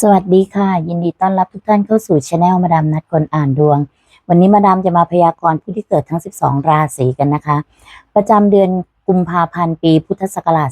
สวัสดีค่ะ ยินดีต้อนรับทุกท่านเข้าสู่ช anel มาดามนัดคนอ่านดวง วันนี้มาดามจะมาพยากรณ์ผู้ที่เกิดทั้ง 12 ราศีกันนะคะ ประจำเดือนกุมภาพันธ์ปีพุทธศักราช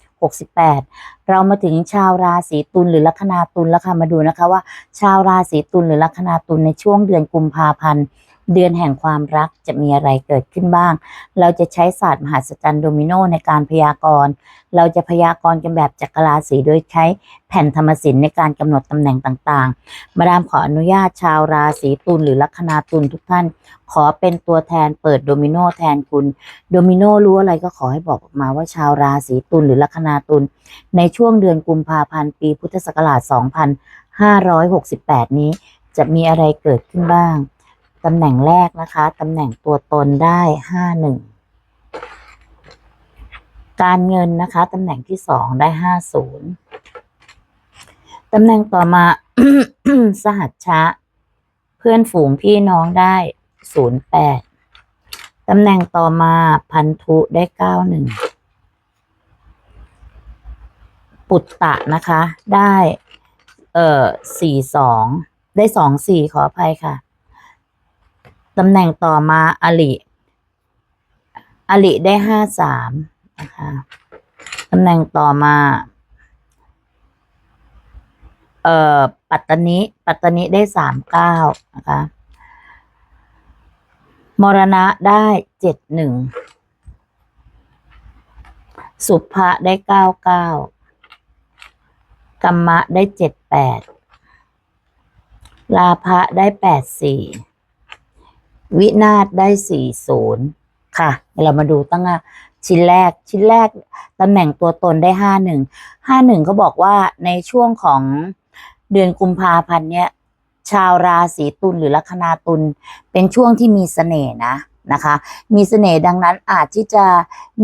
2568 เรามาถึงชาวราศีตุลหรือลัคนาตุลแล้วค่ะมาดูนะคะว่า ชาวราศีตุลหรือลัคนาตุลในช่วงเดือนกุมภาพันธ์ เดือนแห่งความรักจะมีอะไรเกิดขึ้นบ้าง เราจะใช้ศาสตร์มหัศจรรย์โดมิโนในการพยากรณ์ เราจะพยากรณ์กันแบบจักรราศีโดยใช้แผ่นธรรมศิลป์ในการกำหนดตำแหน่งต่างๆ มาดามขออนุญาตชาวราศีตุลหรือลัคนาตุลทุกท่าน ขอเป็นตัวแทนเปิดโดมิโนแทนคุณ โดมิโนรู้อะไรก็ขอให้บอกออกมาว่าชาวราศีตุลหรือลัคนาตุลในช่วงเดือนกุมภาพันธ์ปีพุทธศักราช 2568 นี้ จะมีอะไรเกิดขึ้นบ้าง ตำแหน่งแรกนะคะตำแหน่งตัวตนได้ห้าหนึ่งการเงินนะคะตำแหน่งที่สองได้ห้าศูนย์ตำแหน่งต่อมา สหัชชะ เพื่อนฝูงพี่น้องได้ศูนย์แปดตำแหน่งต่อมาพันธุได้เก้าหนึ่งปุตตะนะคะ ได้ เอ่อสี่สองได้สองสี่ขออภัยค่ะ ตำแหน่งต่อมาอลิอลิได้ห้าสามนะคะตำแหน่งต่อมา เอ่อ ปัตตนิ ปัตตนิได้สามเก้านะคะ มรณะได้เจ็ดหนึ่ง สุภะได้เก้าเก้า กัมมะได้เจ็ดแปดลาภะได้แปดสี่ วินาศได้สี่ศูนย์ค่ะ เรามาดูตั้งอะชิ้นแรกชิ้นแรกตำแหน่งตัวตนได้ห้าหนึ่งห้าหนึ่งเขาบอกว่าในช่วงของเดือนกุมภาพันธ์เนี้ยชาวราศีตุลหรือลัคนาตุลเป็นช่วงที่มีเสน่ห์นะนะคะ มีเสน่ห์ดังนั้นอาจที่จะ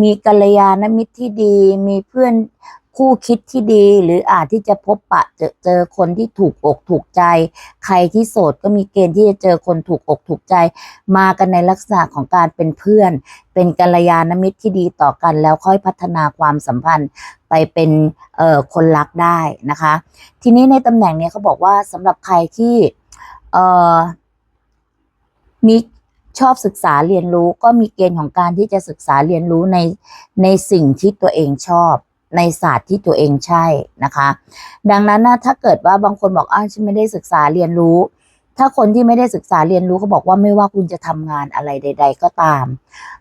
มีกัลยาณมิตรที่ดี มีเพื่อน คู่คิดที่ดีหรืออาจที่จะพบปะเจอเจอคนที่ถูกอกถูกใจ ใครที่โสดก็มีเกณฑ์ที่จะเจอคนถูกอกถูกใจ มากันในลักษณะของการเป็นเพื่อน เป็นกัลยาณมิตรที่ดีต่อกัน แล้วค่อยพัฒนาความสัมพันธ์ไปเป็นเอ่อคนรักได้นะคะ ทีนี้ในตำแหน่งเนี้ยเขาบอกว่าสำหรับใครที่เอ่อมีชอบศึกษาเรียนรู้ก็มีเกณฑ์ของการที่จะศึกษาเรียนรู้ในในสิ่งที่ตัวเองชอบ ในศาสตร์ที่ตัวเองใช่นะคะ ดังนั้นนะถ้าเกิดว่าบางคนบอกอ้าวฉันไม่ได้ศึกษาเรียนรู้ ถ้าคนที่ไม่ได้ศึกษาเรียนรู้เขาบอกว่าไม่ว่าคุณจะทำงานอะไรใด ๆ ก็ตาม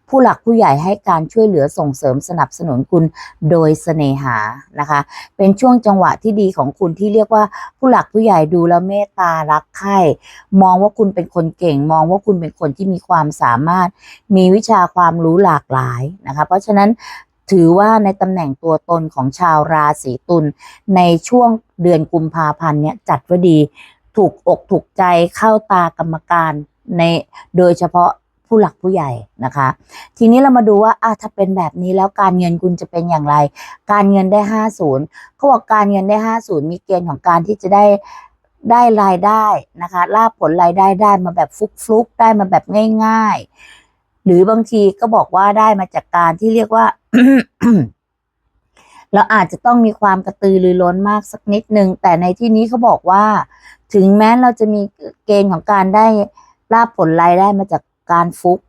ผู้หลักผู้ใหญ่ให้การช่วยเหลือส่งเสริมสนับสนุนคุณโดยเสน่หานะคะ เป็นช่วงจังหวะที่ดีของคุณที่เรียกว่าผู้หลักผู้ใหญ่ดูแล้วเมตตารักใคร่มองว่าคุณเป็นคนเก่ง มองว่าคุณเป็นคนที่มีความสามารถ มีวิชาความรู้หลากหลายนะคะ เพราะฉะนั้น ถือว่าในตำแหน่งตัวตนของชาวราศีตุลในช่วงเดือนกุมภาพันธ์เนี่ยจัดว่าดี ถูกอกถูกใจเข้าตากรรมการในโดยเฉพาะผู้หลักผู้ใหญ่นะคะ ทีนี้เรามาดูว่าอะถ้าเป็นแบบนี้แล้วการเงินคุณจะเป็นอย่างไร การเงินได้ห้าศูนย์เขาบอกการเงินได้ห้าศูนย์มีเกณฑ์ของการที่จะได้ได้รายได้นะคะลาบผลรายได้ได้มาแบบฟลุกๆ ได้มาแบบง่าย ๆ หรือบางทีก็บอกว่าได้มาจากการที่เรียกว่า เราอาจจะต้องมีความกระตือรือร้นมากสักนิดนึง แต่ในที่นี้เขาบอกว่า ถึงแม้เราจะมีเกณฑ์ของการได้ลาบผลรายได้มาจากการฟุก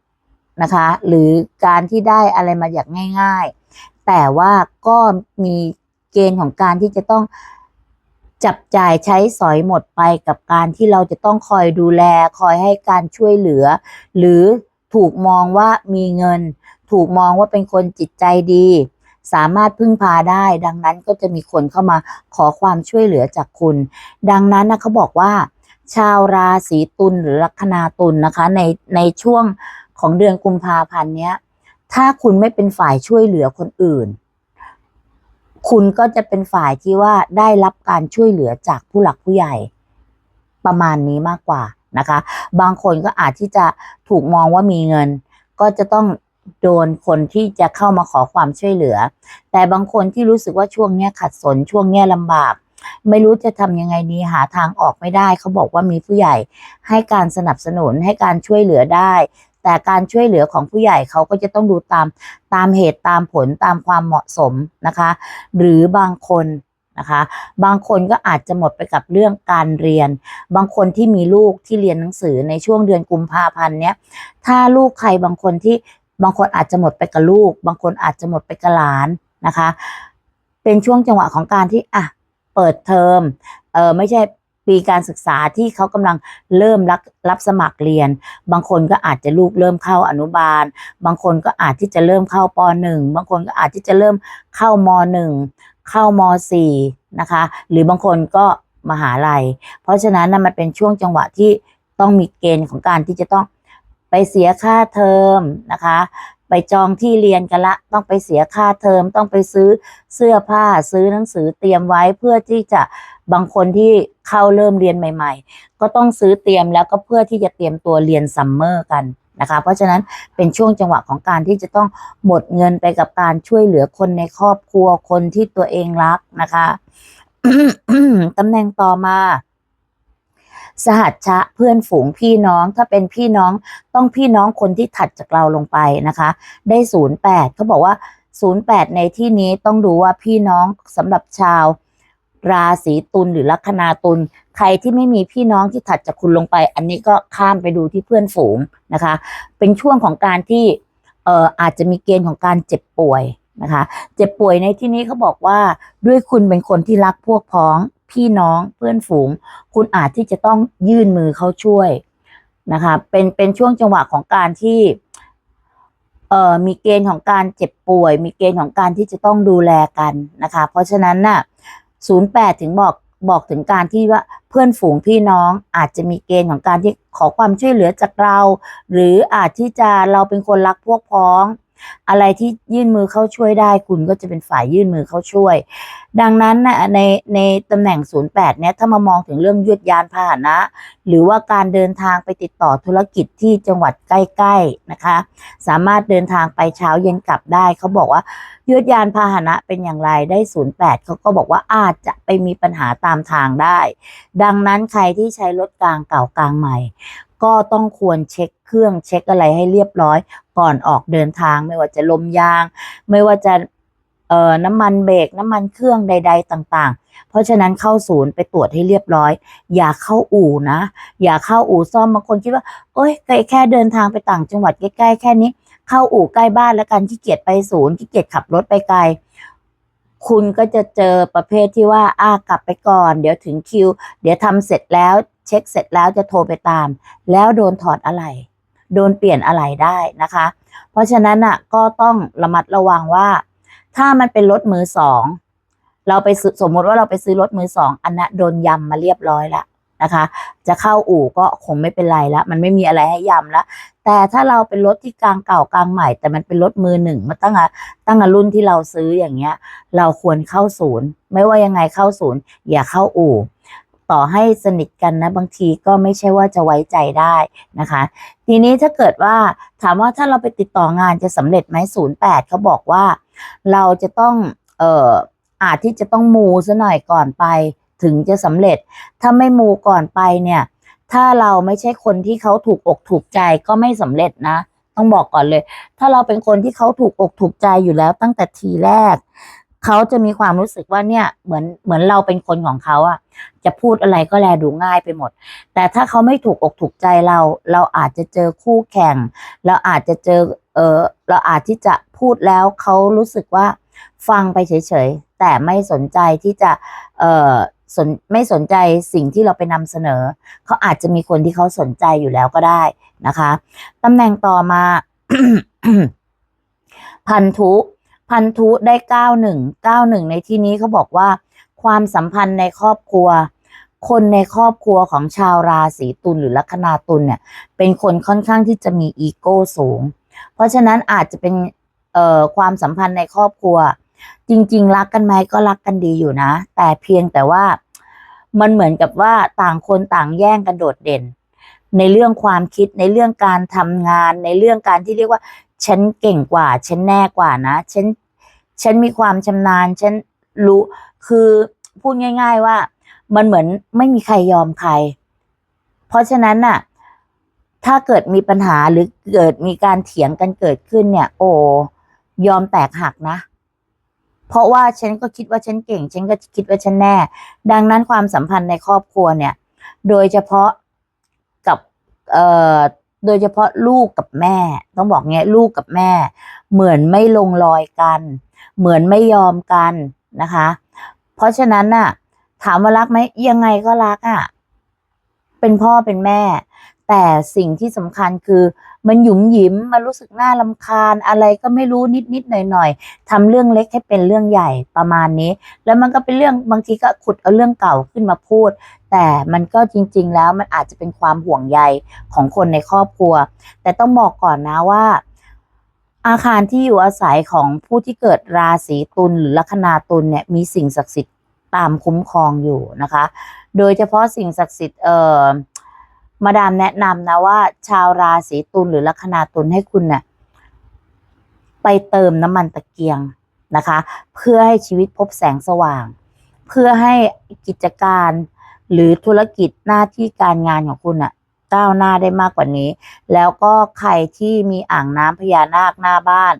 นะคะ หรือการที่ได้อะไรมาอย่างง่าย ๆ แต่ว่าก็มีเกณฑ์ของการที่จะต้องจับจ่ายใช้สอยหมดไปกับการที่เราจะต้องคอยดูแล คอยให้การช่วยเหลือ หรือ ถูกมองว่ามีเงิน ถูกมองว่าเป็นคนจิตใจดี สามารถพึ่งพาได้ ดังนั้นก็จะมีคนเข้ามาขอความช่วยเหลือจากคุณ ดังนั้นนะเขาบอกว่า ชาวราศีตุลหรือลัคนาตุลนะคะ ในในช่วงของเดือนกุมภาพันธ์เนี้ย ถ้าคุณไม่เป็นฝ่ายช่วยเหลือคนอื่น คุณก็จะเป็นฝ่ายที่ว่าได้รับการช่วยเหลือจากผู้หลักผู้ใหญ่ ประมาณนี้มากกว่า นะคะ บางคนก็อาจที่จะถูกมองว่ามีเงิน ก็จะต้องโดนคนที่จะเข้ามาขอความช่วยเหลือ แต่บางคนที่รู้สึกว่าช่วงเนี้ยขัดสนช่วงเนี้ยลำบาก ไม่รู้จะทำยังไงดีหาทางออกไม่ได้ เขาบอกว่ามีผู้ใหญ่ให้การสนับสนุนให้การช่วยเหลือได้ แต่การช่วยเหลือของผู้ใหญ่เขาก็จะต้องดูตามตามเหตุตามผลตามความเหมาะสมนะคะ หรือบางคน นะคะ บางคนก็อาจจะหมดไปกับเรื่องการเรียน บางคนที่มีลูกที่เรียนหนังสือในช่วงเดือนกุมภาพันธ์เนี้ยถ้าลูกใครบางคนที่บางคนอาจจะหมดไปกับลูก บางคนอาจจะหมดไปกับหลานนะคะ เป็นช่วงจังหวะของการที่อะเปิดเทอมเออไม่ใช่ปีการศึกษาที่เขากำลังเริ่มรับรับสมัครเรียน บางคนก็อาจจะลูกเริ่มเข้าอนุบาล บางคนก็อาจที่จะเริ่มเข้าปหนึ่งบางคนก็อาจที่จะเริ่มเข้ามหนึ่ง เข้ามสี่นะคะ หรือบางคนก็มหาลัย เพราะฉะนั้นนะมันเป็นช่วงจังหวะที่ต้องมีเกณฑ์ของการที่จะต้องไปเสียค่าเทอมนะคะ ไปจองที่เรียนกันละ ต้องไปเสียค่าเทอม ต้องไปซื้อเสื้อผ้าซื้อหนังสือเตรียมไว้เพื่อที่จะบางคนที่เข้าเริ่มเรียนใหม่ ๆ ก็ต้องซื้อเตรียมแล้วก็เพื่อที่จะเตรียมตัวเรียนซัมเมอร์กัน นะคะ เพราะฉะนั้นเป็นช่วงจังหวะของการที่จะต้องหมดเงินไปกับการช่วยเหลือคนในครอบครัวคนที่ตัวเองรักนะคะตำแหน่งต่อมา สหัชชะเพื่อนฝูงพี่น้องถ้าเป็นพี่น้องต้องพี่น้องคนที่ถัดจากเราลงไปนะคะ ได้ศูนย์แปดเขาบอกว่าศูนย์แปดในที่นี้ต้องดูว่าพี่น้องสำหรับชาว ราศีตุลหรือลัคนาตุลใครที่ไม่มีพี่น้องที่ถัดจากคุณลงไป อันนี้ก็ข้ามไปดูที่เพื่อนฝูงนะคะ เป็นช่วงของการที่เอ่ออาจจะมีเกณฑ์ของการเจ็บป่วยนะคะ เจ็บป่วยในที่นี้เขาบอกว่าด้วยคุณเป็นคนที่รักพวกพ้องพี่น้องเพื่อนฝูง คุณอาจที่จะต้องยื่นมือเข้าช่วยนะคะ เป็นเป็นช่วงจังหวะของการที่เอ่อมีเกณฑ์ของการเจ็บป่วย มีเกณฑ์ของการที่จะต้องดูแลกันนะคะ เพราะฉะนั้นน่ะ ศูนย์แปดถึงบอกบอกถึงการที่ว่าเพื่อนฝูงพี่น้องอาจจะมีเกณฑ์ของการที่ขอความช่วยเหลือจากเรา หรืออาจที่จะเราเป็นคนรักพวกพ้อง อะไรที่ยื่นมือเข้าช่วยได้ คุณก็จะเป็นฝ่ายยื่นมือเข้าช่วย ดังนั้นนะในในตำแหน่ง 08 เนี่ยถ้ามามองถึงเรื่องยวดยานพาหนะ หรือว่าการเดินทางไปติดต่อธุรกิจที่จังหวัดใกล้ๆนะคะ สามารถเดินทางไปเช้าเย็นกลับได้ เขาบอกว่ายวดยานพาหนะเป็นอย่างไรได้ 08 เขาก็บอกว่าอาจจะไปมีปัญหาตามทางได้ ดังนั้นใครที่ใช้รถกลางเก่ากลางใหม่ ก็ต้องควรเช็คเครื่องเช็คอะไรให้เรียบร้อย ก่อนออกเดินทาง ไม่ว่าจะลมยาง ไม่ว่าจะเอ่อน้ำมันเบรกน้ำมันเครื่องใด ๆ ต่าง ๆ เพราะฉะนั้นเข้าศูนย์ไปตรวจให้เรียบร้อย อย่าเข้าอู่นะ อย่าเข้าอู่ซ่อมบางคนคิดว่าเอ้ยแค่แค่เดินทางไปต่างจังหวัดใกล้ๆแค่นี้ เข้าอู่ใกล้บ้านแล้วกันขี้เกียจไปศูนย์ขี้เกียจขับรถไปไกล คุณก็จะเจอประเภทที่ว่าอ้ากลับไปก่อน เดี๋ยวถึงคิว เดี๋ยวทำเสร็จแล้ว เช็คเสร็จแล้วจะโทรไปตาม แล้วโดนถอดอะไร โดนเปลี่ยนอะไรได้นะคะ เพราะฉะนั้นอะก็ต้องระมัดระวังว่า ถ้ามันเป็นรถมือสองเราไปสมมติว่าเราไปซื้อรถมือสองอันนั้นโดนยำมาเรียบร้อยแล้วนะคะ จะเข้าอู่ก็คงไม่เป็นไรแล้วมันไม่มีอะไรให้ยำแล้วแต่ถ้าเราเป็นรถที่กลางเก่ากลางใหม่ แต่มันเป็นรถมือหนึ่งมาตั้งตั้งรุ่นที่เราซื้ออย่างเงี้ย เราควรเข้าศูนย์ ไม่ว่ายังไงเข้าศูนย์ อย่าเข้าอู่ ต่อให้สนิทกันนะบางทีก็ไม่ใช่ว่าจะไว้ใจได้นะคะ ทีนี้ถ้าเกิดว่าถามว่าถ้าเราไปติดต่องานจะสำเร็จไหมศูนย์แปดเขาบอกว่า เราจะต้องเอ่ออาจที่จะต้องมูซะหน่อยก่อนไป ถึงจะสำเร็จ ถ้าไม่มูก่อนไปเนี่ย ถ้าเราไม่ใช่คนที่เขาถูกอกถูกใจก็ไม่สำเร็จนะ ต้องบอกก่อนเลย ถ้าเราเป็นคนที่เขาถูกอกถูกใจอยู่แล้วตั้งแต่ทีแรก เขาจะมีความรู้สึกว่าเนี่ยเหมือนเหมือนเราเป็นคนของเขาอะจะพูดอะไรก็แลดูง่ายไปหมด แต่ถ้าเขาไม่ถูกอกถูกใจเรา เราอาจจะเจอคู่แข่ง เราอาจจะเจอเออเราอาจที่จะพูดแล้วเขารู้สึกว่าฟังไปเฉยๆ แต่ไม่สนใจที่จะเออสนไม่สนใจสิ่งที่เราไปนำเสนอ เขาอาจจะมีคนที่เขาสนใจอยู่แล้วก็ได้นะคะตำแหน่งต่อมาพันธุ พันธุได้เก้าหนึ่งเก้าหนึ่งในที่นี้เขาบอกว่า ความสัมพันธ์ในครอบครัว คนในครอบครัวของชาวราศีตุลหรือลัคนาตุลเนี่ย เป็นคนค่อนข้างที่จะมีอีโก้สูง เพราะฉะนั้นอาจจะเป็นเอ่อความสัมพันธ์ในครอบครัว จริง ๆ รักกันไหมก็รักกันดีอยู่นะ แต่เพียงแต่ว่ามันเหมือนกับว่าต่างคนต่างแย่งกันโดดเด่น ในเรื่องความคิดในเรื่องการทำงาน ในเรื่องการที่เรียกว่า ฉันเก่งกว่า ฉันแน่กว่านะฉันฉันมีความชำนาญ ฉันรู้คือพูดง่าย ๆว่า มันเหมือนไม่มีใครยอมใคร เพราะฉะนั้นน่ะ ถ้าเกิดมีปัญหาหรือเกิดมีการเถียงกันเกิดขึ้นเนี่ย โอ้ยอมแตกหักนะ เพราะว่าฉันก็คิดว่าฉันเก่ง ฉันก็คิดว่าฉันแน่ ดังนั้นความสัมพันธ์ในครอบครัวเนี่ย โดยเฉพาะกับเอ่อ โดยเฉพาะลูกกับแม่ ต้องบอกเงี้ยลูกกับแม่ เหมือนไม่ลงรอยกัน เหมือนไม่ยอมกันนะคะ เพราะฉะนั้นน่ะ ถามว่ารักไหมยังไงก็รักอะ เป็นพ่อเป็นแม่ แต่สิ่งที่สำคัญคือ มันหยุมหยิมมันรู้สึกน่าลำคาญอะไรก็ไม่รู้นิดนิดหน่อยหน่อยๆทำเรื่องเล็กให้เป็นเรื่องใหญ่ประมาณนี้ แล้วมันก็เป็นเรื่องบางทีก็ขุดเอาเรื่องเก่าขึ้นมาพูด แต่มันก็จริง ๆ แล้วมันอาจจะเป็นความห่วงใยของคนในครอบครัว แต่ต้องบอกก่อนนะว่าอาคารที่อยู่อาศัยของผู้ที่เกิดราศีตุลหรือลัคนาตุลเนี่ยมีสิ่งศักดิ์สิทธิ์ตามคุ้มครองอยู่นะคะ โดยเฉพาะสิ่งศักดิ์สิทธิ์เอ่อ มาดามแนะนำนะว่า ชาวราศีตุลหรือลัคนาตุลให้คุณเนี่ยไปเติมน้ำมันตะเกียงนะคะ เพื่อให้ชีวิตพบแสงสว่าง เพื่อให้กิจการหรือธุรกิจหน้าที่การงานของคุณอะก้าวหน้าได้มากกว่านี้ แล้วก็ใครที่มีอ่างน้ำพญานาคหน้าบ้าน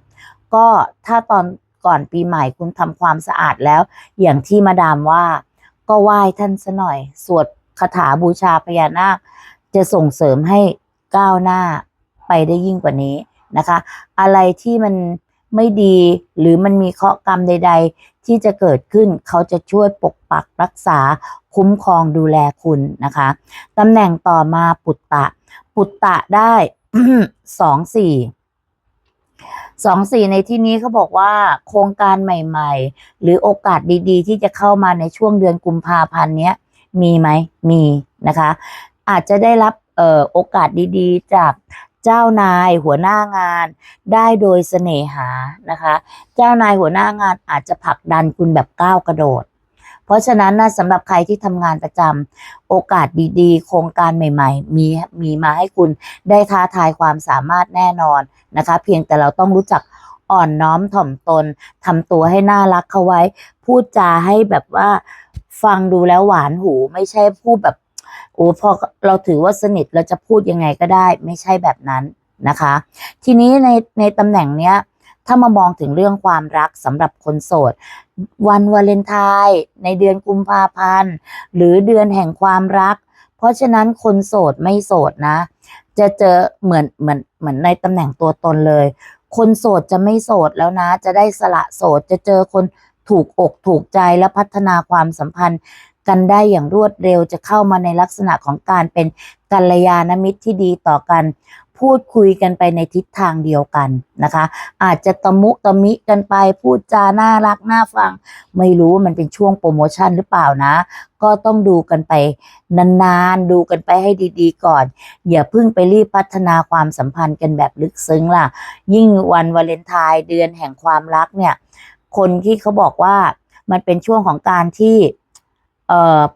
ก็ถ้าตอนก่อนปีใหม่คุณทำความสะอาดแล้ว อย่างที่มาดามว่า ก็ไหว้ท่านซะหน่อย สวดคาถาบูชาพญานาค จะส่งเสริมให้ก้าวหน้าไปได้ยิ่งกว่านี้นะคะ อะไรที่มันไม่ดีหรือมันมีเคราะห์กรรมใด ๆ ที่จะเกิดขึ้นเขาจะช่วยปกปักรักษาคุ้มครองดูแลคุณนะคะตำแหน่งต่อมาปุตตะ ปุตตะได้สองสี่สองสี่ในที่นี้เขาบอกว่าโครงการใหม่ ๆ หรือโอกาสดีๆ ที่จะเข้ามาในช่วงเดือนกุมภาพันธ์เนี้ยมีไหมมีนะคะ อาจจะได้รับเอ่อโอกาสดีๆ จากเจ้านายหัวหน้างานได้โดยเสน่หานะคะ เจ้านายหัวหน้างานอาจจะผลักดันคุณแบบก้าวกระโดด เพราะฉะนั้นนะสำหรับใครที่ทำงานประจำโอกาสดีๆ โครงการใหม่ ๆ มีมีมาให้คุณได้ท้าทายความสามารถแน่นอนนะคะ เพียงแต่เราต้องรู้จักอ่อนน้อมถ่อมตนทำตัวให้น่ารักเข้าไว้ พูดจาให้แบบว่าฟังดูแล้วหวานหูไม่ใช่พูดแบบ โอ้พอเราถือว่าสนิทเราจะพูดยังไงก็ได้ ไม่ใช่แบบนั้นนะคะ ทีนี้ในในตำแหน่งเนี้ยถ้ามามองถึงเรื่องความรักสำหรับคนโสด วันวาเลนไทน์ในเดือนกุมภาพันธ์ หรือเดือนแห่งความรัก เพราะฉะนั้นคนโสดไม่โสดนะ จะเจอเหมือนเหมือนเหมือนในตำแหน่งตัวตนเลย คนโสดจะไม่โสดแล้วนะ จะได้สละโสดจะเจอคนถูกอกถูกใจและพัฒนาความสัมพันธ์ กันได้อย่างรวดเร็วจะเข้ามาในลักษณะของการเป็นกัลยาณมิตรที่ดีต่อกัน พูดคุยกันไปในทิศทางเดียวกันนะคะ อาจจะตะมุตะมิกันไปพูดจาน่ารักน่าฟัง ไม่รู้ว่ามันเป็นช่วงโปรโมชั่นหรือเปล่านะ ก็ต้องดูกันไปนานๆ ดูกันไปให้ดีๆ ก่อน อย่าเพิ่งไปรีบพัฒนาความสัมพันธ์กันแบบลึกซึ้งล่ะ ยิ่งวันวาเลนไทน์เดือนแห่งความรักเนี่ย คนที่เขาบอกว่ามันเป็นช่วงของการที่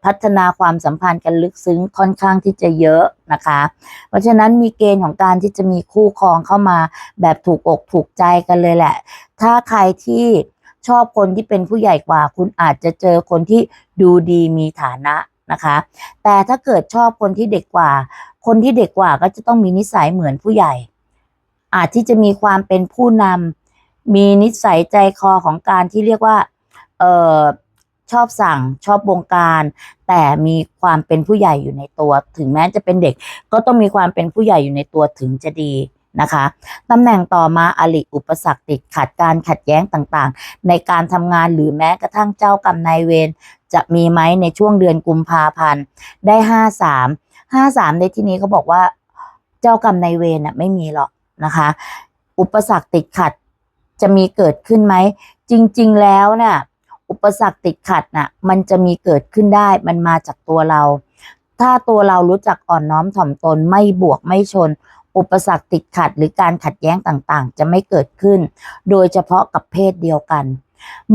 พัฒนาความสัมพันธ์กันลึกซึ้งค่อนข้างที่จะเยอะนะคะ เพราะฉะนั้นมีเกณฑ์ของการที่จะมีคู่ครองเข้ามาแบบถูกอกถูกใจกันเลยแหละ ถ้าใครที่ชอบคนที่เป็นผู้ใหญ่กว่า คุณอาจจะเจอคนที่ดูดีมีฐานะนะคะ แต่ถ้าเกิดชอบคนที่เด็กกว่า คนที่เด็กกว่าก็จะต้องมีนิสัยเหมือนผู้ใหญ่ อาจที่จะมีความเป็นผู้นำมีนิสัยใจคอของการที่เรียกว่า เออ ชอบสั่งชอบบงการ แต่มีความเป็นผู้ใหญ่อยู่ในตัว ถึงแม้จะเป็นเด็ก ก็ต้องมีความเป็นผู้ใหญ่อยู่ในตัวถึงจะดีนะคะตำแหน่งต่อมาอลิอุปสรรคติดขัดการขัดแย้งต่างๆ ในการทำงานหรือแม้กระทั่งเจ้ากรรมนายเวรจะมีไหมในช่วงเดือนกุมภาพันธ์ได้ห้าสามห้าสามในที่นี้เขาบอกว่าเจ้ากรรมนายเวรน่ะไม่มีหรอกนะคะ อุปสรรคติดขัดจะมีเกิดขึ้นไหม จริง ๆ แล้วน่ะ อุปสรรคติดขัดน่ะมันจะมีเกิดขึ้นได้มันมาจากตัวเรา ถ้าตัวเรารู้จักอ่อนน้อมถ่อมตนไม่บวกไม่ชน อุปสรรคติดขัดหรือการขัดแย้งต่างๆ จะไม่เกิดขึ้น โดยเฉพาะกับเพศเดียวกัน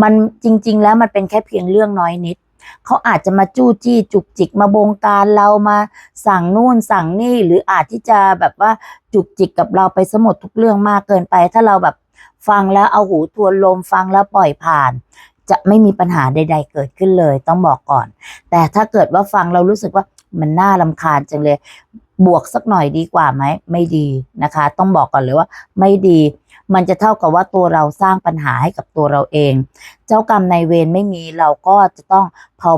มันจริง ๆ แล้วมันเป็นแค่เพียงเรื่องน้อยนิดเขาอาจจะมาจู้จี้จุกจิกมาบงการเรามาสั่งนู่นสั่งนี่หรืออาจที่จะแบบว่าจุกจิกกับเราไปสมดทุกเรื่องมากเกินไป ถ้าเราแบบฟังแล้วเอาหูทวนลมฟังแล้วปล่อยผ่าน จะไม่มีปัญหาใด ๆ เกิดขึ้นเลย ต้องบอกก่อน แต่ถ้าเกิดว่าฟังเรารู้สึกว่ามันน่าลำคาญจังเลย บวกสักหน่อยดีกว่าไหมไม่ดีนะคะ ต้องบอกก่อนเลยว่า ไม่ดี มันจะเท่ากับว่าตัวเราสร้างปัญหาให้กับตัวเราเอง เจ้ากรรมนายเวรไม่มีเราก็จะต้อง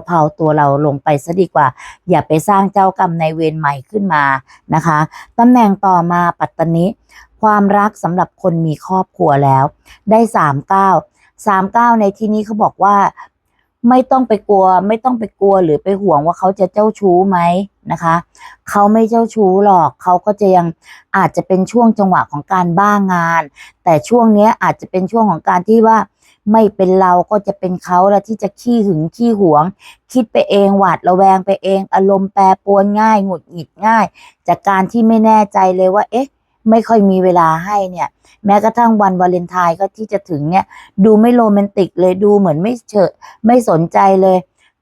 เผาๆตัวเราลงไปซะดีกว่า อย่าไปสร้างเจ้ากรรมนายเวรใหม่ขึ้นมานะคะตำแหน่งต่อมาปัตตนิความรักสำหรับคนมีครอบครัวแล้ว ได้สามเก้า สามเก้าในที่นี้เขาบอกว่าไม่ต้องไปกลัว ไม่ต้องไปกลัวหรือไปห่วงว่าเขาจะเจ้าชู้ไหมนะคะเขาไม่เจ้าชู้หรอกเขาก็จะยังอาจจะเป็นช่วงจังหวะของการบ้างาน แต่ช่วงเนี้ยอาจจะเป็นช่วงของการที่ว่าไม่เป็นเราก็จะเป็นเขาแล้วที่จะขี้หึงขี้หวง คิดไปเองหวาดระแวงไปเอง อารมณ์แปรปรวนง่ายหงุดหงิดง่าย จากการที่ไม่แน่ใจเลยว่า เอ๊ะ ไม่ค่อยมีเวลาให้เนี่ย แม้กระทั่งวันวาเลนไทน์ก็ที่จะถึงเนี่ย ดูไม่โรแมนติกเลยดูเหมือนไม่เฉยไม่สนใจเลย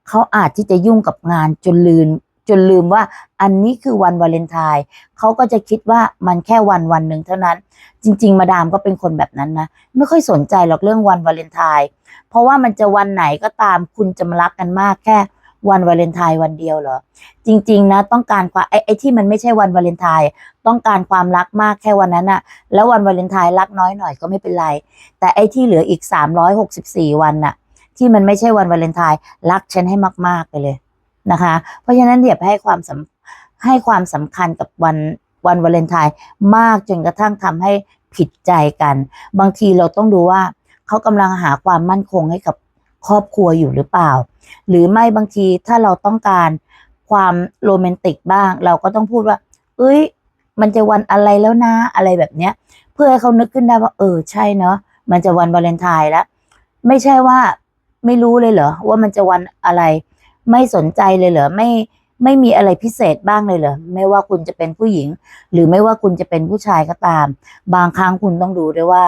เขาอาจที่จะยุ่งกับงานจนลืม จนลืมว่าอันนี้คือวันวาเลนไทน์เขาก็จะคิดว่ามันแค่วันวันหนึ่งเท่านั้น จริง ๆ มาดามก็เป็นคนแบบนั้นนะ ไม่ค่อยสนใจหรอกเรื่องวันวาเลนไทน์เพราะว่ามันจะวันไหนก็ตามคุณจะมารักกันมากแค่ วันวาเลนไทน์วันเดียวเหรอ จริง ๆ นะ ต้องการความไอ้ไอ้ที่มันไม่ใช่วันวาเลนไทน์ต้องการความรักมากแค่วันนั้นอะแล้ววันวาเลนไทน์รักน้อยหน่อยก็ไม่เป็นไร แต่ไอ้ที่เหลืออีก 364 วันน่ะ ที่มันไม่ใช่วันวาเลนไทน์รักฉันให้มาก ๆ ไปเลยนะคะ เพราะฉะนั้นเดี๋ยวให้ความสำให้ความสำคัญกับวันวันวาเลนไทน์มากจนกระทั่งทำให้ผิดใจกัน บางทีเราต้องดูว่าเขากำลังหาความมั่นคงให้กับครอบครัวอยู่หรือเปล่า หรือไม่บางทีถ้าเราต้องการความโรแมนติกบ้าง เราก็ต้องพูดว่า เอ้ย มันจะวันอะไรแล้วนะอะไรแบบเนี้ย เพื่อให้เขานึกขึ้นได้ว่า เออใช่เนาะมันจะวันวาเลนไทน์แล้วไม่ใช่ว่าไม่รู้เลยเหรอว่ามันจะวันอะไร ไม่สนใจเลยเหรอไม่ไม่มีอะไรพิเศษบ้างเลยเหรอไม่ว่าคุณจะเป็นผู้หญิง หรือไม่ว่าคุณจะเป็นผู้ชายก็ตาม บางครั้งคุณต้องดูด้วยว่า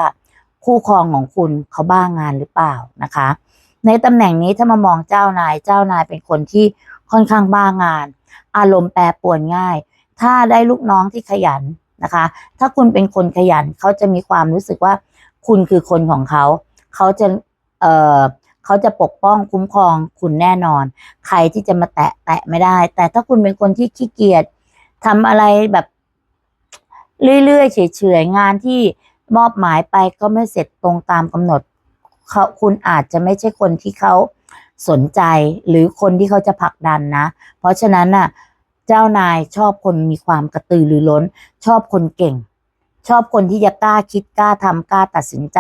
คู่ครองของคุณเขาบ้างงานหรือเปล่านะคะ ในตำแหน่งนี้ถ้ามามองเจ้านายเจ้านายเป็นคนที่ค่อนข้างบ้างาน อารมณ์แปรปรวนง่าย ถ้าได้ลูกน้องที่ขยันนะคะ ถ้าคุณเป็นคนขยันเขาจะมีความรู้สึกว่า คุณคือคนของเขา เขาจะเอ่อเขาจะปกป้องคุ้มครองคุณแน่นอน ใครที่จะมาแตะแตะไม่ได้ แต่ถ้าคุณเป็นคนที่ขี้เกียจทำอะไรแบบเรื่อยๆเฉยๆงานที่มอบหมายไปก็ไม่เสร็จตรงตามกำหนด เขาคุณอาจจะไม่ใช่คนที่เขาสนใจหรือคนที่เขาจะผลักดันนะ เพราะฉะนั้นน่ะ เจ้านายชอบคนมีความกระตือรือร้น ชอบคนเก่ง ชอบคนที่จะกล้าคิดกล้าทำกล้าตัดสินใจ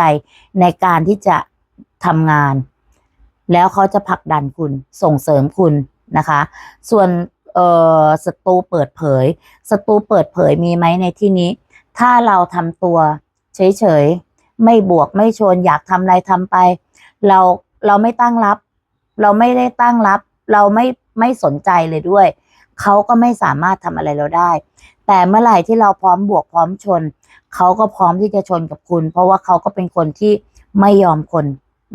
ในการที่จะทำงาน แล้วเขาจะผลักดันคุณส่งเสริมคุณนะคะ ส่วนเออศัตรูเปิดเผยศัตรูเปิดเผยมีไหมในที่นี้ ถ้าเราทำตัวเฉยๆ ไม่บวกไม่ชนอยากทำอะไรทำไป เราเราไม่ตั้งรับ เราไม่ได้ตั้งรับ เราไม่ไม่สนใจเลยด้วย เขาก็ไม่สามารถทำอะไรเราได้ แต่เมื่อไหร่ที่เราพร้อมบวกพร้อมชน เขาก็พร้อมที่จะชนกับคุณ เพราะว่าเขาก็เป็นคนที่ไม่ยอมคน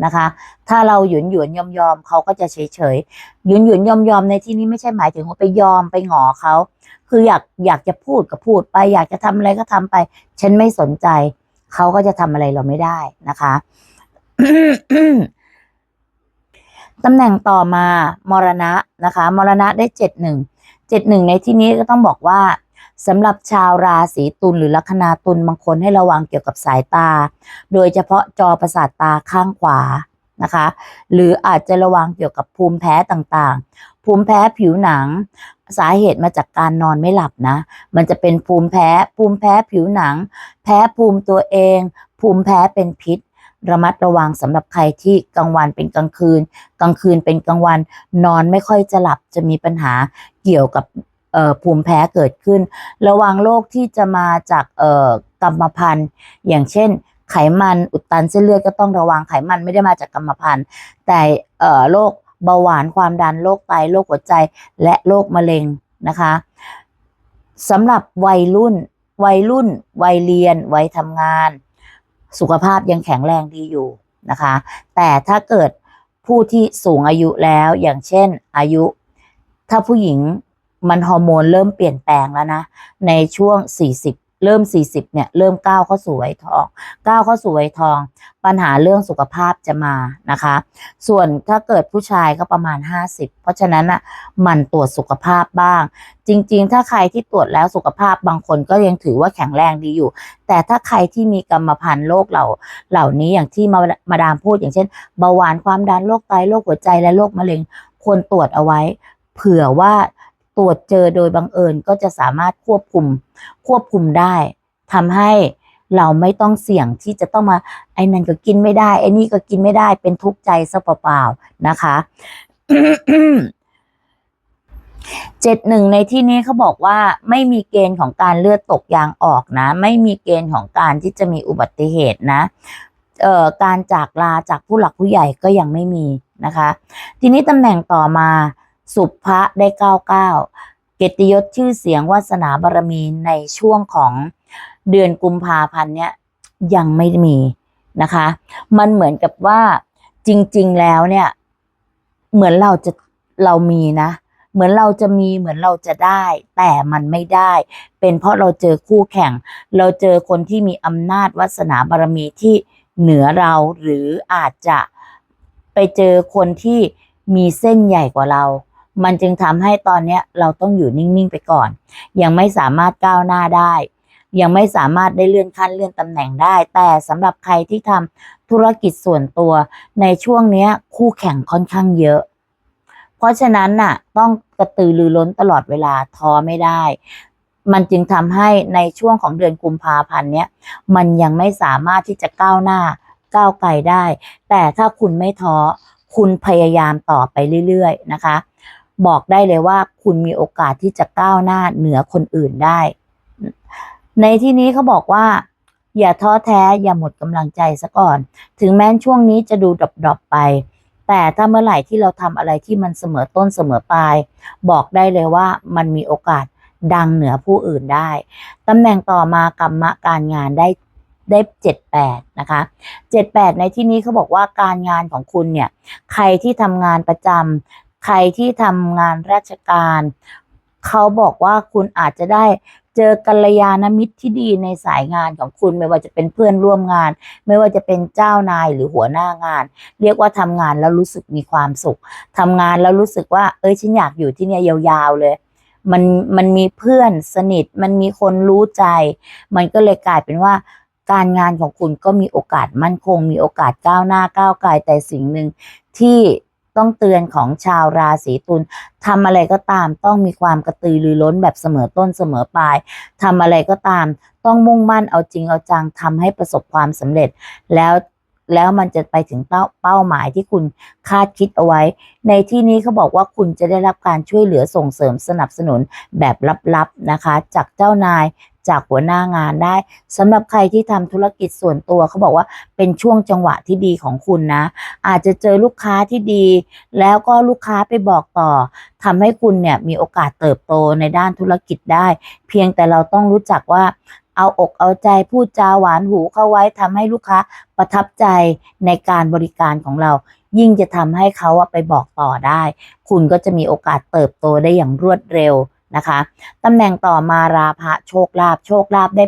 นะคะ ถ้าเราหยุนหยวนยอมยอมเขาก็จะเฉยเฉยหยุนหยวนยอมยอมในที่นี้ไม่ใช่หมายถึงว่าไปยอมไปหงอเขา คืออยากอยากจะพูดก็พูดไป อยากจะทำอะไรก็ทำไป ฉันไม่สนใจ เขาก็จะทำอะไรเราไม่ได้นะคะตำแหน่งต่อมามรณะนะคะ มรณะได้เจ็ดหนึ่งเจ็ดหนึ่งในที่นี้ก็ต้องบอกว่าสำหรับชาวราศีตุลหรือลัคนาตุลบางคนให้ระวังเกี่ยวกับสายตา โดยเฉพาะจอประสาทตาข้างขวา นะคะ หรืออาจจะระวังเกี่ยวกับภูมิแพ้ต่างๆ ภูมิแพ้ผิวหนัง สาเหตุมาจากการนอนไม่หลับนะ มันจะเป็นภูมิแพ้ ภูมิแพ้ผิวหนัง แพ้ภูมิตัวเอง ภูมิแพ้เป็นพิษ ระมัดระวังสำหรับใครที่กลางวันเป็นกลางคืน กลางคืนเป็นกลางวัน นอนไม่ค่อยจะหลับจะมีปัญหาเกี่ยวกับภูมิแพ้เกิดขึ้น ระวังโรคที่จะมาจากกรรมพันธุ์อย่างเช่น ไขมันอุดตันเส้นเลือดก็ต้องระวังไขมันไม่ได้มาจากกรรมพันธุ์แต่เอ่อโรคเบาหวานความดันโรคไตโรคหัวใจและโรคมะเร็งนะคะสำหรับวัยรุ่น วัยรุ่น วัยเรียน วัยทำงาน สุขภาพยังแข็งแรงดีอยู่นะคะ แต่ถ้าเกิดผู้ที่สูงอายุแล้วอย่างเช่นอายุ ถ้าผู้หญิงมันฮอร์โมนเริ่มเปลี่ยนแปลงแล้วนะ ในช่วง 40 เริ่ม 40เนี่ยเริ่มก้าวเข้าสู่วัยทองก้าวเข้าสู่วัยทอง ปัญหาเรื่องสุขภาพจะมานะคะ ส่วนถ้าเกิดผู้ชายก็ประมาณ 50 เพราะฉะนั้นอะมันตรวจสุขภาพบ้าง จริง ๆ ถ้าใครที่ตรวจแล้วสุขภาพบางคนก็ยังถือว่าแข็งแรงดีอยู่ แต่ถ้าใครที่มีกรรมพันธุ์โรคเหล่าเหล่านี้อย่างที่มามาดามพูดอย่างเช่นเบาหวานความดันโรคไตโรคหัวใจและโรคมะเร็งควรตรวจเอาไว้ เผื่อว่า ตรวจเจอโดยบังเอิญก็จะสามารถควบคุมควบคุมได้ทำให้เราไม่ต้องเสี่ยงที่จะต้องมาไอ้นั่นก็กินไม่ได้ ไอ้นี่ก็กินไม่ได้เป็นทุกข์ใจซะเปล่าๆนะคะเจ็ดหนึ่งในที่นี้เขาบอกว่าไม่มีเกณฑ์ของการเลือดตกยางออกนะ ไม่มีเกณฑ์ของการที่จะมีอุบัติเหตุนะเอ่อการจากลาจากผู้หลักผู้ใหญ่ก็ยังไม่มีนะคะ ทีนี้ตำแหน่งต่อมา สุภะได้เก้าเก้าเกียรติยศชื่อเสียงวาสนาบารมีในช่วงของเดือนกุมภาพันธ์เนี่ยยังไม่มีนะคะ มันเหมือนกับว่าจริง ๆ แล้วเนี่ย เหมือนเราจะเรามีนะ เหมือนเราจะมีเหมือนเราจะได้ แต่มันไม่ได้ เป็นเพราะเราเจอคู่แข่ง เราเจอคนที่มีอำนาจวาสนาบารมีที่เหนือเราหรืออาจจะไปเจอคนที่มีเส้นใหญ่กว่าเรา มันจึงทำให้ตอนเนี้ยเราต้องอยู่นิ่งๆไปก่อน ยังไม่สามารถก้าวหน้าได้ ยังไม่สามารถได้เลื่อนขั้นเลื่อนตำแหน่งได้ แต่สำหรับใครที่ทำธุรกิจส่วนตัวในช่วงเนี้ยคู่แข่งค่อนข้างเยอะ เพราะฉะนั้นน่ะ ต้องกระตือรือร้นตลอดเวลาท้อไม่ได้ มันจึงทำให้ในช่วงของเดือนกุมภาพันธ์เนี้ยมันยังไม่สามารถที่จะก้าวหน้าก้าวไกลได้ แต่ถ้าคุณไม่ท้อคุณพยายามต่อไปเรื่อยๆนะคะ บอกได้เลยว่าคุณมีโอกาสที่จะก้าวหน้าเหนือคนอื่นได้ ในที่นี้เขาบอกว่า อย่าท้อแท้อย่าหมดกำลังใจซะก่อน ถึงแม้ช่วงนี้จะดูดรอปๆไป แต่ถ้าเมื่อไหร่ที่เราทำอะไรที่มันเสมอต้นเสมอปลาย บอกได้เลยว่ามันมีโอกาสดังเหนือผู้อื่นได้ตำแหน่งต่อมากรรมะการงานได้ได้เจ็ดแปดนะคะเจ็ดแปดในที่นี้เขาบอกว่าการงานของคุณเนี่ย ใครที่ทำงานประจำ ใครที่ทำงานราชการ เขาบอกว่าคุณอาจจะได้เจอกัลยาณมิตรที่ดีในสายงานของคุณไม่ว่าจะเป็นเพื่อนร่วมงาน ไม่ว่าจะเป็นเจ้านายหรือหัวหน้างาน เรียกว่าทำงานแล้วรู้สึกมีความสุขทำงานแล้วรู้สึกว่า เอ้ยฉันอยากอยู่ที่เนี่ยยาวๆเลย มันมันมีเพื่อนสนิท มันมีคนรู้ใจ มันก็เลยกลายเป็นว่าการงานของคุณก็มีโอกาสมั่นคง มีโอกาสก้าวหน้าก้าวไกลแต่สิ่งหนึ่งที่ ต้องเตือนของชาวราศีตุลทำอะไรก็ตามต้องมีความกระตือรือร้นแบบเสมอต้นเสมอปลายทำอะไรก็ตาม ต้องมุ่งมั่นเอาจริงเอาจังทำให้ประสบความสำเร็จ แล้วแล้วมันจะไปถึงเป้าเป้าหมายที่คุณคาดคิดเอาไว้ ในที่นี้เขาบอกว่าคุณจะได้รับการช่วยเหลือส่งเสริมสนับสนุนแบบลับๆนะคะ จากเจ้านาย จากหัวหน้างานได้สำหรับใครที่ทำธุรกิจส่วนตัวเขาบอกว่าเป็นช่วงจังหวะที่ดีของคุณนะ อาจจะเจอลูกค้าที่ดี แล้วก็ลูกค้าไปบอกต่อทำให้คุณเนี่ยมีโอกาสเติบโตในด้านธุรกิจได้ เพียงแต่เราต้องรู้จักว่าเอาอกเอาใจพูดจาหวานหูเข้าไว้ทำให้ลูกค้าประทับใจในการบริการของเรา ยิ่งจะทำให้เขาไปบอกต่อได้ คุณก็จะมีโอกาสเติบโตได้อย่างรวดเร็ว นะคะตำแหน่งต่อมาราพะโชคลาภโชคลาภได้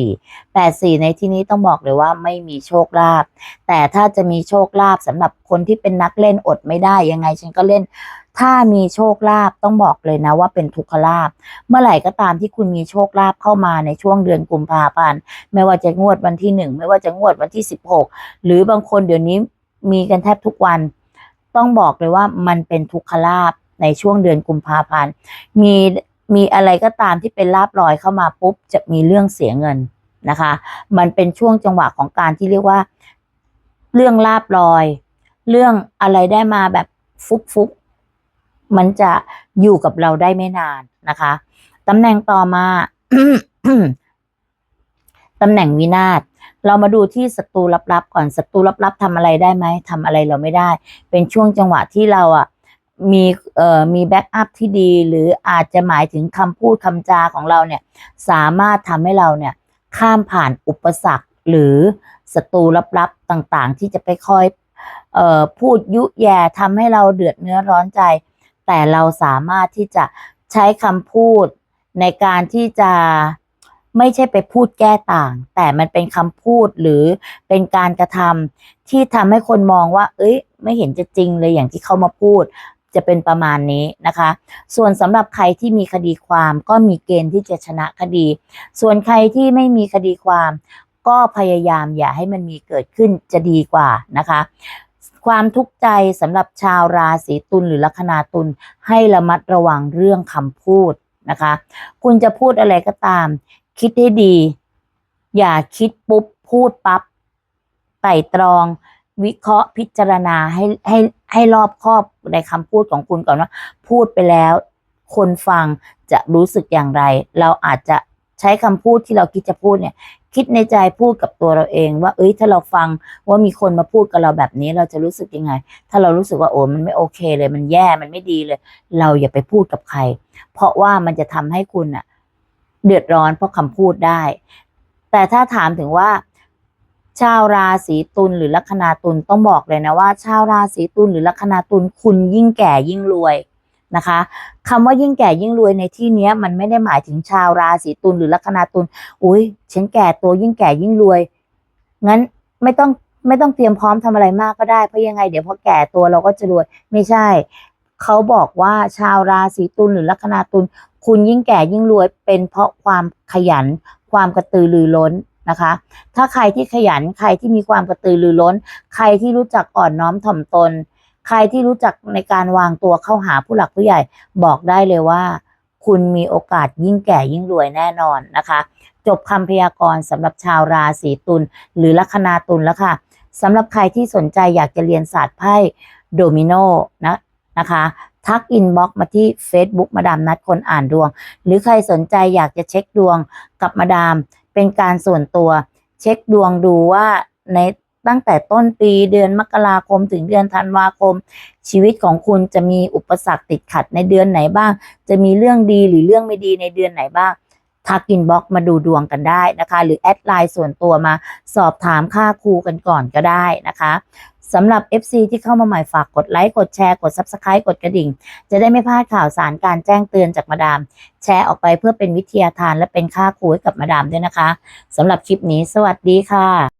84 84 ในที่นี้ต้องบอกเลยว่าไม่มีโชคลาภแต่ถ้าจะมีโชคลาภสำหรับคนที่เป็นนักเล่นอดไม่ได้ยังไงฉันก็เล่น ถ้ามีโชคลาภต้องบอกเลยนะว่าเป็นทุกขลาภเมื่อไหร่ก็ตามที่คุณมีโชคลาภเข้ามาในช่วงเดือนกุมภาพันธ์ไม่ว่าจะงวดวันที่หนึ่งไม่ว่าจะงวดวันที่16หรือบางคนเดี๋ยวนี้มีกันแทบทุกวัน ต้องบอกเลยว่ามันเป็นทุกขลาภ ในช่วงเดือนกุมภาพันธ์มีมีอะไรก็ตามที่เป็นลาบลอยเข้ามาปุ๊บจะมีเรื่องเสียเงินนะคะ มันเป็นช่วงจังหวะของการที่เรียกว่า เรื่องลาบลอย เรื่องอะไรได้มาแบบฟุกฟุกๆมันจะอยู่กับเราได้ไม่นานนะคะตำแหน่งต่อมาตำแหน่งวินาศเรามาดูที่ศัตรูลับๆก่อนศัตรูลับๆทำอะไรได้ไหมทำอะไรเราไม่ได้ เป็นช่วงจังหวะที่เราอะ มีเอ่อมีแบ็กอัพที่ดี หรืออาจจะหมายถึงคำพูดคำจาของเราเนี่ย สามารถทำให้เราเนี่ย ข้ามผ่านอุปสรรคหรือศัตรูลับๆต่างๆ ที่จะไปคอยเอ่อพูดยุแย่ทำให้เราเดือดเนื้อร้อนใจ แต่เราสามารถที่จะใช้คำพูดในการที่จะไม่ใช่ไปพูดแก้ต่าง แต่มันเป็นคำพูดหรือเป็นการกระทำที่ทำให้คนมองว่า เอ้ย ไม่เห็นจะจริงเลยอย่างที่เขามาพูด จะเป็นประมาณนี้นะคะ ส่วนสำหรับใครที่มีคดีความก็มีเกณฑ์ที่จะชนะคดี ส่วนใครที่ไม่มีคดีความ ก็พยายามอย่าให้มันมีเกิดขึ้นจะดีกว่านะคะ ความทุกข์ใจสำหรับชาวราศีตุลหรือลัคนาตุลให้ระมัดระวังเรื่องคำพูดนะคะ คุณจะพูดอะไรก็ตาม คิดให้ดี อย่าคิดปุ๊บพูดปับ๊บไต่ตรอง วิเคราะห์พิจารณาให้ให้ ให้รอบครอบในคำพูดของคุณก่อนว่า พูดไปแล้ว คนฟังจะรู้สึกอย่างไร เราอาจจะใช้คำพูดที่เราคิดจะพูดเนี่ย คิดในใจพูดกับตัวเราเอง ว่า เอ้ย ถ้าเราฟังว่ามีคนมาพูดกับเราแบบนี้ เราจะรู้สึกยังไง ถ้าเรารู้สึกว่าโอ้มันไม่โอเคเลย มันแย่มันไม่ดีเลย เราอย่าไปพูดกับใคร เพราะว่ามันจะทำให้คุณอะเดือดร้อนเพราะคำพูดได้ แต่ถ้าถามถึงว่า ชาวราศีตุลหรือลัคนาตุลต้องบอกเลยนะว่า ชาวราศีตุลหรือลัคนาตุลคุณยิ่งแก่ยิ่งรวยนะคะคำว่ายิ่งแก่ยิ่งรวยในที่เนี้ยมันไม่ได้หมายถึงชาวราศีตุลหรือลัคนาตุลอุ้ยฉันแก่ตัวยิ่งแก่ยิ่งรวย งั้นไม่ต้องไม่ต้องเตรียมพร้อมทำอะไรมากก็ได้เพราะยังไงเดี๋ยวพอแก่ตัวเราก็จะรวย ไม่ใช่ เขาบอกว่าชาวราศีตุลหรือลัคนาตุลคุณยิ่งแก่ยิ่งรวยเป็นเพราะความขยัน ความกระตือรือร้น นะคะ ถ้าใครที่ขยันใครที่มีความกระตือรือร้น ใครที่รู้จักอ่อนน้อมถ่อมตน ใครที่รู้จักในการวางตัวเข้าหาผู้หลักผู้ใหญ่บอกได้เลยว่า คุณมีโอกาสยิ่งแก่ยิ่งรวยแน่นอนนะคะ จบคำพยากรณ์สำหรับชาวราศีตุลหรือลัคนาตุลแล้วค่ะสำหรับใครที่สนใจอยากจะเรียนศาสตร์ไพ่โดมิโนนะนะคะทักอินบ็อกมาที่ Facebook มาดามนัดคนอ่านดวง หรือใครสนใจอยากจะเช็คดวงกับมาดาม เป็นการส่วนตัว เช็คดวงดูว่าในตั้งแต่ต้นปีเดือนมกราคมถึงเดือนธันวาคม ชีวิตของคุณจะมีอุปสรรคติดขัดในเดือนไหนบ้าง จะมีเรื่องดีหรือเรื่องไม่ดีในเดือนไหนบ้างทักอินบ็อกมาดูดวงกันได้นะคะ หรือแอดไลน์ส่วนตัวมาสอบถามค่าครูกันก่อนก็ได้นะคะ สำหรับ FC ที่เข้ามาใหม่ฝากกดไลค์ กดแชร์ กด Subscribe กดกระดิ่ง จะได้ไม่พลาดข่าวสารการแจ้งเตือนจากมาดาม แชร์ออกไปเพื่อเป็นวิทยาทานและเป็นค่าครูให้กับมาดามด้วยนะคะสำหรับคลิปนี้ สวัสดีค่ะ